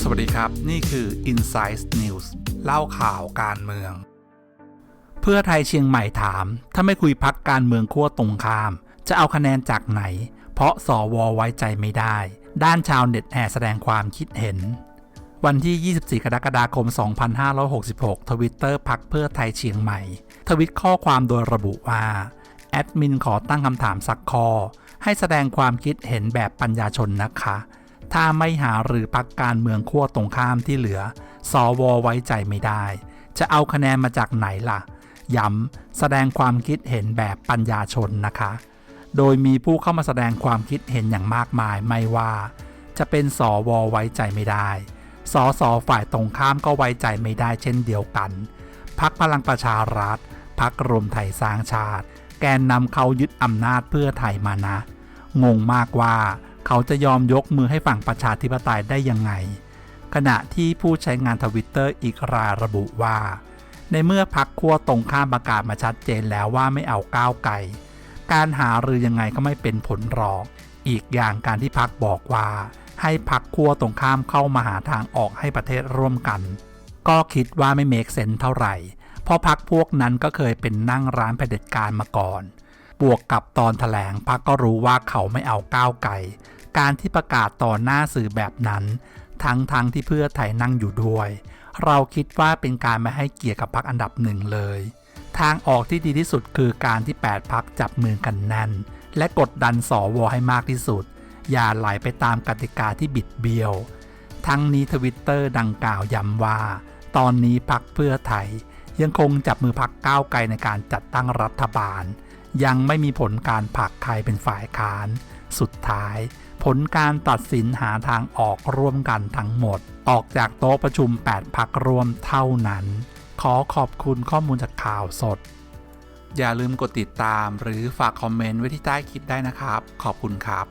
สวัสดีครับ นี่คือ Insight News เล่าข่าวการเมือง เพื่อไทยเชียงใหม่ถาม ถ้าไม่คุยพักการเมืองขั้วตรงข้าม จะเอาคะแนนจากไหน เพราะสอวไว้ใจไม่ได้ ด้านชาวเน็ตแห่แสดงความคิดเห็นวันที่ 24 กรกฎาคม 2566 ทวิตเตอร์พักเพื่อไทยเชียงใหม่ ทวิตข้อความโดยระบุว่า แอดมินขอตั้งคำถามสักข้อให้แสดงความคิดเห็นแบบปัญญาชนนะคะ ถ้าไม่หาหรือพักการเมืองขั้วตรงข้ามที่เหลือ สวไว้ใจไม่ได้ จะเอาคะแนนมาจากไหนล่ะ ย้ำแสดงความคิดเห็นแบบปัญญาชนนะคะ โดยมีผู้เข้ามาแสดงความคิดเห็นอย่างมากมายไม่ว่า จะเป็นสวไว้ใจไม่ได้ สสฝ่ายตรงข้ามก็ไว้ใจไม่ได้เช่นเดียวกัน พักพลังประชารัฐพักรวมไทยสร้างชาติ แกนนำเขายึดอำนาจเพื่อไทยมานะ งงมากว่าเขาจะยอมยกมือให้ฝั่งประชาธิปไตยได้ยังไง ขณะที่ผู้ใช้งานทวิตเตอร์อีกรายระบุว่า ในเมื่อพักขั้วตรงข้ามประกาศมาชัดเจนแล้วว่าไม่เอาก้าวไกลการหารือยังไงก็ไม่เป็นผลหรอก อีกอย่างการที่พักบอกว่า ให้พักขั้วตรงข้ามเข้ามาหาทางออกให้ประเทศร่วมกัน ก็คิดว่าไม่เมคเซนเท่าไหร่ เพราะพักพวกนั้นก็เคยเป็นนั่งร้านเผด็จการมาก่อน บวกกับตอนถแถลงพักก็รู้ว่าเขาไม่เอาก้าวไกลการที่ประกาศต่อหน้าสื่อแบบนั้น ทั้งๆทที่เพื่อไทยนั่งอยู่ด้วย เราคิดว่าเป็นการไม่ให้เกียรติกับพักอันดับหนึ่งเลย ทางออกที่ดีที่สุดคือการที่ 8พักจับมือกันแน่น และกดดันสอวอให้มากที่สุด อย่าไหลไปตามกติกาที่บิดเบี้ยว ทั้งนี้ทวิตเตอร์ดังกล่าวย้ำว่า ตอนนี้พักเพื่อไทย ยังคงจับมือพักก้าวไกลในการจัดตั้งรัฐบาล ยังไม่มีผลการผลักใครเป็นฝ่ายค้าน สุดท้าย ผลการตัดสินหาทางออกร่วมกันทั้งหมด ออกจากโต๊ะประชุม 8 พักร่วมเท่านั้น ขอขอบคุณข้อมูลจากข่าวสด อย่าลืมกดติดตามหรือฝากคอมเมนต์ไว้ที่ใต้คลิปได้นะครับ ขอบคุณครับ